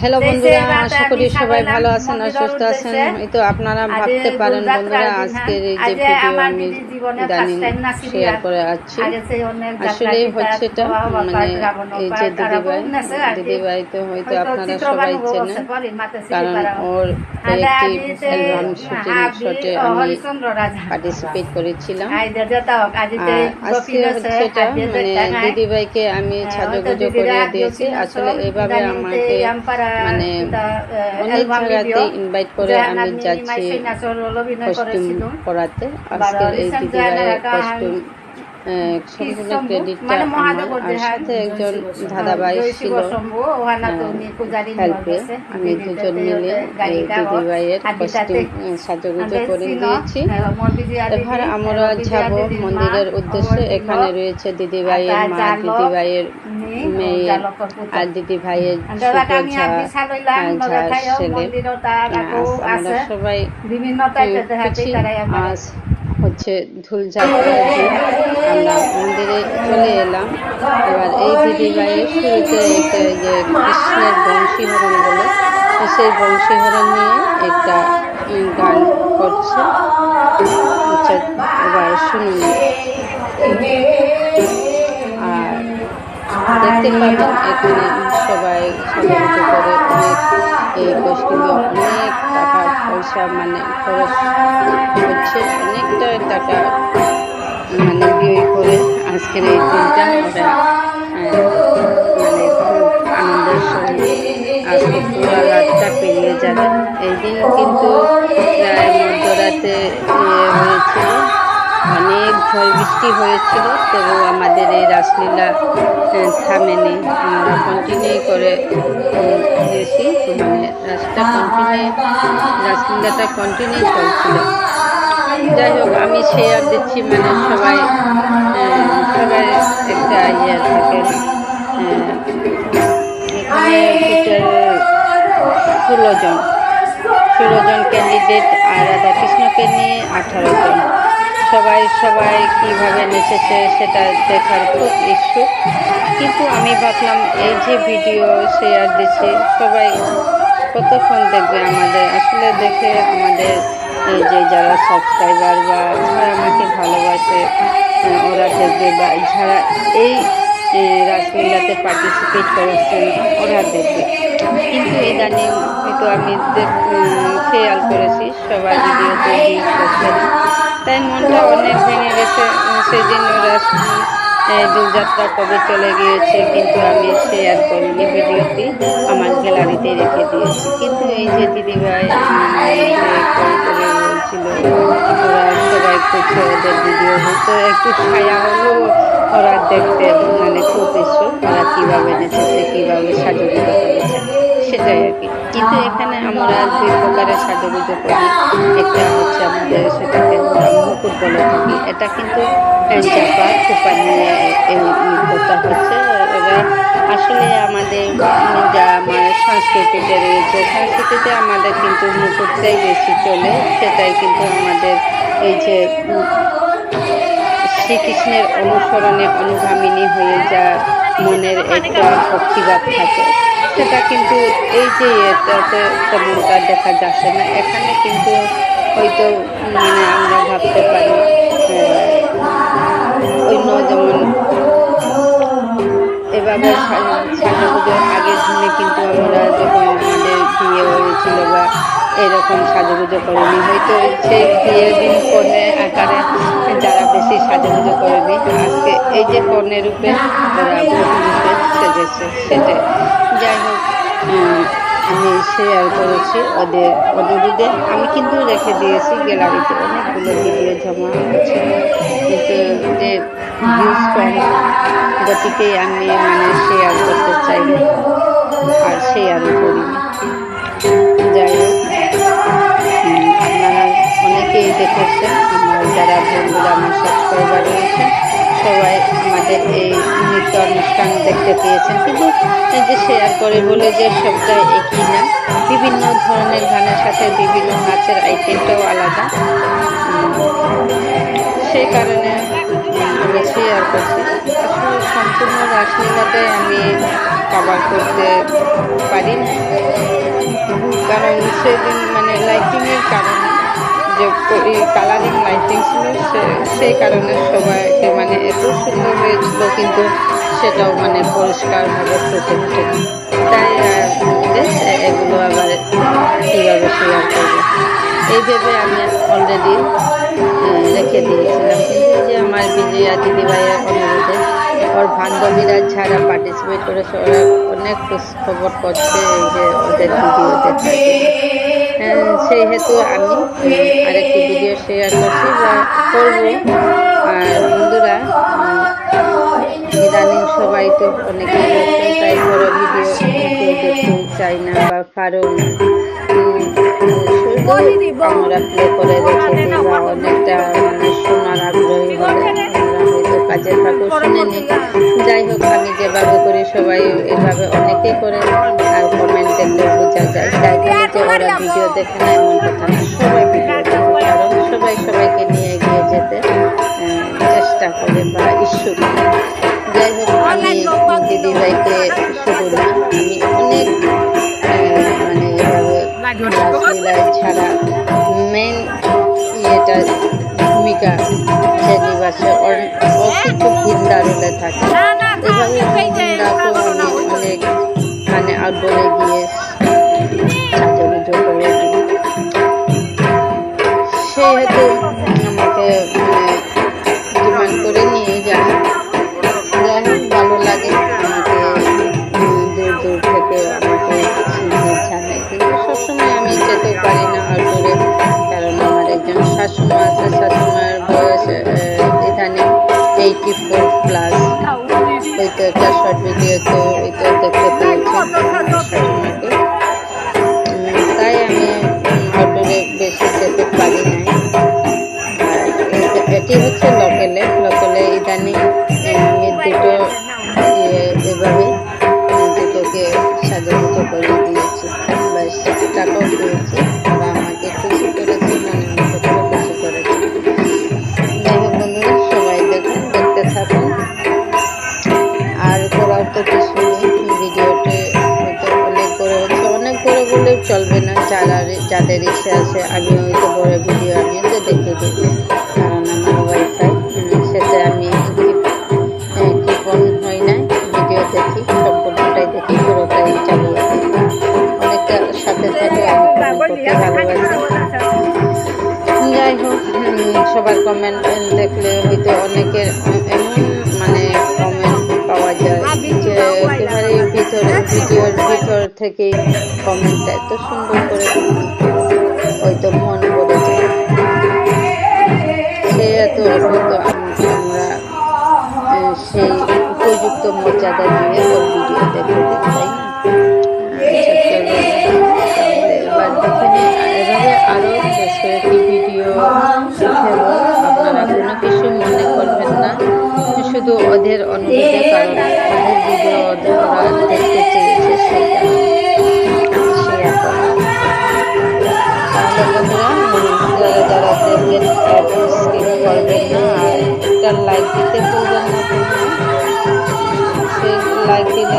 Hello বন্ধুরা আশা করি সবাই ভালো আছেন আর সুস্থ আছেন। হয়তো আপনারা ভাবতে পারেন বন্ধুরা আজকের এই যে ভিডিও আমি ইদানিং শেয়ার করে আছি। আসলে হচ্ছে এটা মানে এই যে দিদিভাই দিদিভাই তো হয়তো আপনারা সবাই চেনেন কারণ ওর একটি অ্যালবাম শুটিং শটে আমি পার্টিসিপেট করেছিলাম। আজকে হচ্ছে এটা মানে দিদিভাইকে আমি সাজুগুজু করে দিয়েছি। আসলে এভাবে আমাকে মানে অনেক জায়গাতে ইনভাইট করে আমি যাচ্ছি কস্টিউম পরাতে আজকের এই দিদিরা কস্টিউম সম্পূর্ণ ক্রেডিটটা আমার আর সাথে একজন দাদাভাই ছিল হেল্পে আমি দুজন মিলে দিদিভাইয়ের কস্টিউম সাজুগুজু করে দিয়েছি। এবার আমরা যাব মন্দিরের উদ্দেশ্যে। এখানে রয়েছে দিদিভাইয়ের মা দিদিভাইয়ের মেয়ে আর দিদি ভাইয়ের ছোট ঝা ঝা ছেলে আমরা সবাই বিভিন্ন আজ হচ্ছে ধুল যাত্রার আমরা মন্দিরে চলে এলাম। এবার এই দিদি ভাইয়ের শুরুতে একটা যে কৃষ্ণের বংশীহরণ বলে সেই বংশীহরণ নিয়ে একটা গান করছে। আচ্ছা এবার শুনুন। দেখতে পাবেন এখানে সবাই করে অনেক এই কস্টিউমে অনেক টাকা পয়সা মানে খরচ হচ্ছে অনেকটা টাকা মানে বিয়ে করে আজকের এই দিনটা। ওরা মানে খুব আনন্দের সঙ্গে আজকে পুরো রাতটা পেরিয়ে যাবে। এই দিন কিন্তু প্রায় মধ্যরাতে ইয়ে হয়েছিল অনেক ঝড় বৃষ্টি হয়েছিল, তবু আমাদের এই রাসলীলা থামেনি আমরা কন্টিনিউ করে দিয়েছি মানে রাসটা কন্টিনিউ রাসলীলাটা কন্টিনিউ চলছিল। যাই হোক, আমি শেয়ার দিচ্ছি মানে সবাই সবাই একটা ইয়ে থাকে ষোলো জন ষোলো জন ক্যান্ডিডেট আর রাধাকৃষ্ণকে নিয়ে আঠারো জন। সবাই সবাই কীভাবে নেচেছে সেটা দেখার খুব ইচ্ছুক। কিন্তু আমি ভাবলাম, এই যে ভিডিও শেয়ার দিচ্ছি, সবাই কতক্ষণ দেখবে আমাদের? আসলে দেখে আমাদের এই যে যারা সাবস্ক্রাইবার বা যারা আমাকে ভালোবাসে, ওরা দেখবে বা যারা এই রাসলীলাতে পার্টিসিপেট করেছেন, ওরা দেখবে। কিন্তু ইদানিং হয়তো আমি খেয়াল করেছি, সবাই ভিডিওতে তাই মনটা অনেক ভেঙে গেছে। সেই জন্য দোলযাত্রা কবে চলে গিয়েছে কিন্তু আমি শেয়ার করিনি ভিডিওটি। আমার গ্যালারিতে রেখে দিয়েছি। কিন্তু এই যে দিদিভাই বলছিল ওরা সবাই করছে ওদের ভিডিও হতো একটু ছায়া হলেও ওরা দেখতে মানে খুব ইচ্ছুক। ওরা কীভাবে নেচেছে, কীভাবে সাজুগুজো করেছে। সেটাই আর কি। কিন্তু এখানে আমরা দুই প্রকারের সাজুগুজো করি, একটা হচ্ছে আমাদের সেটাকে মুকুট বলে থাকি। এটা কিন্তু চাপা খোপা নিয়ে এই হচ্ছে। ওরা আসলে আমাদের যা আমার সংস্কৃতিতে রয়েছে, সংস্কৃতিতে আমাদের কিন্তু মুকুটটাই বেশি চলে। সেটাই কিন্তু আমাদের এই যে শ্রীকৃষ্ণের অনুসরণে অনুগামিনী হয়ে যা মনের একটা ভক্তিভাব থাকে। সেটা কিন্তু এই যে এটাতে তেমনটা দেখা যাচ্ছে না, এখানে কিন্তু হয়তো মানে আমরা ভাবতে পারি অন্য যেমন এভাবে পুজোর আগের দিনে কিন্তু আমরা যখন বিয়ে হয়েছিল বা এরকম সাজুগুজো করিনি। হয়তো সেই বিয়ের দিন কন্যা আকারে যারা বেশি সাজুগুজো করেনি, আজকে এই যে কন্যা রূপে ওরা রূপে সেজেছে, সেটাই। যাই হোক আমি শেয়ার করেছি ওদের অনুরোধে। আমি কিন্তু রেখে দিয়েছি গ্যালারিতে অনেকগুলো ভিডিও জমা আছে। কিন্তু যে ভিউজ কম গতিকে আমি মানে শেয়ার করতে চাই আর শেয়ারও করিনি। দেখেছেন আমার যারা বন্ধুরা, আমার সাবস্ক্রাইবার রয়েছে সবাই আমাদের এই নৃত্য অনুষ্ঠান দেখতে পেয়েছেন। কিন্তু যে শেয়ার করে বলে যে সবটাই একই না, বিভিন্ন ধরনের গানের সাথে বিভিন্ন নাচের আইটেমটাও আলাদা। সেই কারণে আমি শেয়ার করছি। আসলে সম্পূর্ণ রাসলীলাতে আমি কাবার করতে পারি না। কারণ সেদিন মানে লাইটিংয়ের কারণে যে কালারিং লাইটিং ছিল, সে, সেই কারণে সবাইকে মানে এত সুন্দর হয়েছিল, কিন্তু সেটাও মানে পরিষ্কারভাবে ফুটে ওঠেনি তাই এগুলো আবার কীভাবে শেয়ার করব? এই ভেবে আমি অলরেডি রেখে দিয়েছিলাম। কিন্তু যে আমার বিজয়া দিদিভাইয়ের অনুরোধে ওর বান্ধবীরা যারা পার্টিসিপেট করেছে ওরা অনেক খবর করছে এই যে ওদের ভিডিও দেখার হ্যাঁ, সেই হেতু আমি আরেকটি ভিডিও শেয়ার করছি বা করব। আর বন্ধুরা ইদানিং সবাই তো অনেকে তাই বড় ভিডিও কেউ দেখতে চাই না বা কারণ আমরা প্লে করে রেখে দিই বা অনেকটা মানে শোনার আগ্রহী হয়তো কাজের ফাঁকেও শুনে নিই যাই হোক, আমি যেভাবে করি সবাই এভাবে অনেকেই করে আর কমেন্ট দেখলে বোঝা যায়। তাই বলে যে ওরা ভিডিও দেখে না, এমন কথা না। সবাই ভিডিও কারণ সবাই সবাইকে নিয়ে এগিয়ে যেতে চেষ্টা করে বা ইচ্ছুক। যাই হোক, আমি দিদিভাইকে শুধু না আমি অনেক মানে এভাবে ছাড়া মেন ইয়েটা, ভূমিকা যে নিবাসে কিন্তু থাকে। এভাবে ভিন্দাকেও আমি অনেক মানে আউটডোরে গিয়ে সাজুগুজো করে আমাকে মানে ডিমান্ড করে নিয়ে যায়। যাই হোক ভালো লাগে। আমাকে দূর দূর থেকে আমাকে জানায়। কিন্তু সবসময় আমি যেতে পারি না আউটডোরে কারণ আমার একজন শাশুমা আছে ইদানিং এইটি ফোর প্লাস ওইটা একটা শর্ট ভিডিও তো এটা দেখতে পেয়েছেন অনেক চলবে না, যারা যাদের ইচ্ছে আছে, আমি হয়তো বড় ভিডিও আমিও তো দেখে দিই। কারণ আমার ওয়াইফাই সেটা আমি কিপন হয় না ভিডিও দেখি সম্পূর্ণটাই দেখি, পুরোটাই চালিয়ে দিই অনেকটা সাথে সাথে আমি ভালোবাসি। যাই হোক সবার কমেন্ট দেখলে হয়তো অনেকের এমন মানে কমেন্ট পাওয়া যায় যে, একেবারে ভিতরে ভিডিওর ভিতর থেকে কমেন্ট এত সুন্দর করে হয়তো মন বলেছে সে এত আম- আমরা সেই উপযুক্ত মর্যাদা দিয়ে ওর ভিডিও দেখে দিই শুধু ওদের অনুরোধে কারণ ওদের ওদের ওরা দেখতে চেয়েছে কারণে আমি শেয়ার করলাম তাহলে যারা দেখবেন স্কিপ করবেন না আর একটা লাইক দিতে ভুলবেন না সেই লাইক দিলে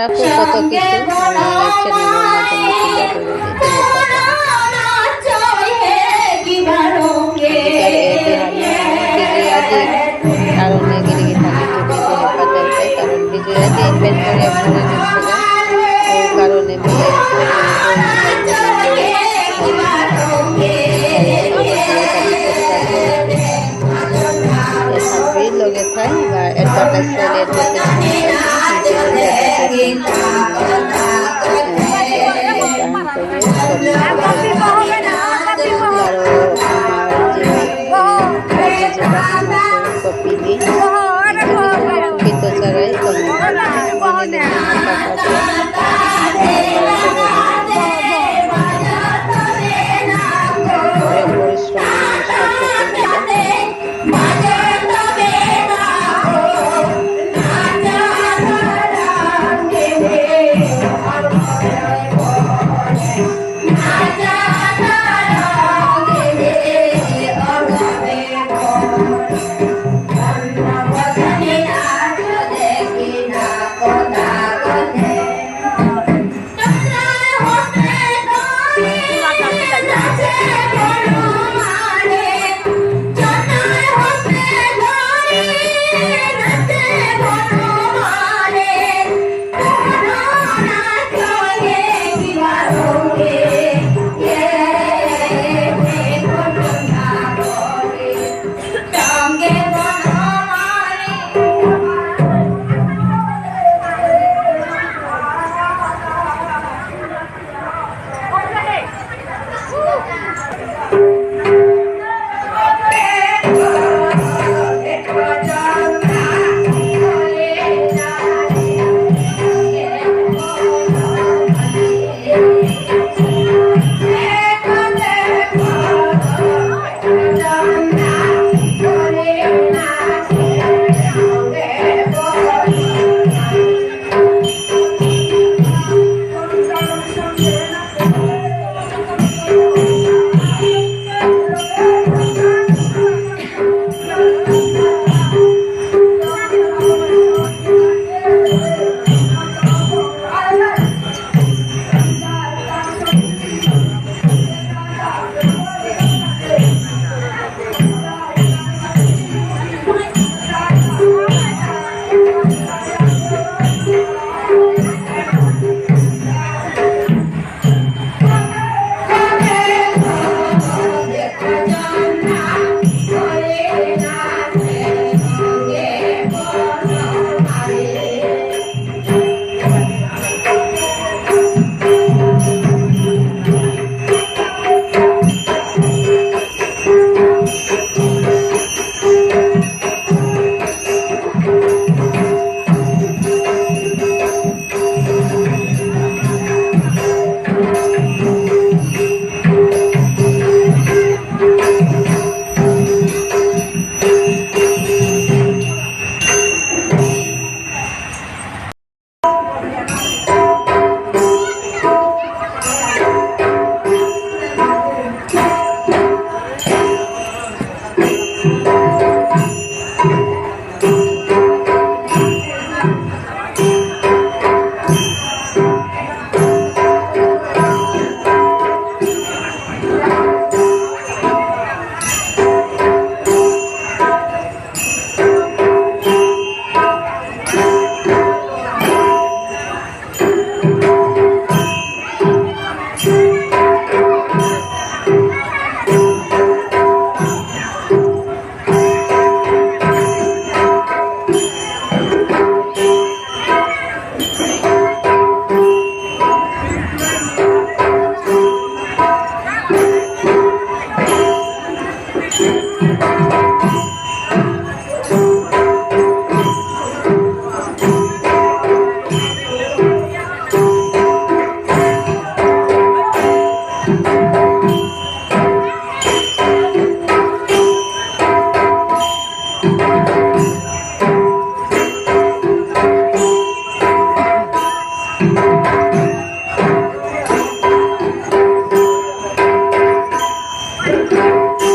আর আপু কত কিছু মানে চ্যানেলের মাধ্যমে তুলে ধরে দিতে কারণে গিরিগি থাকে কারণ বিজয়াতে ইনভেস্ট করে Música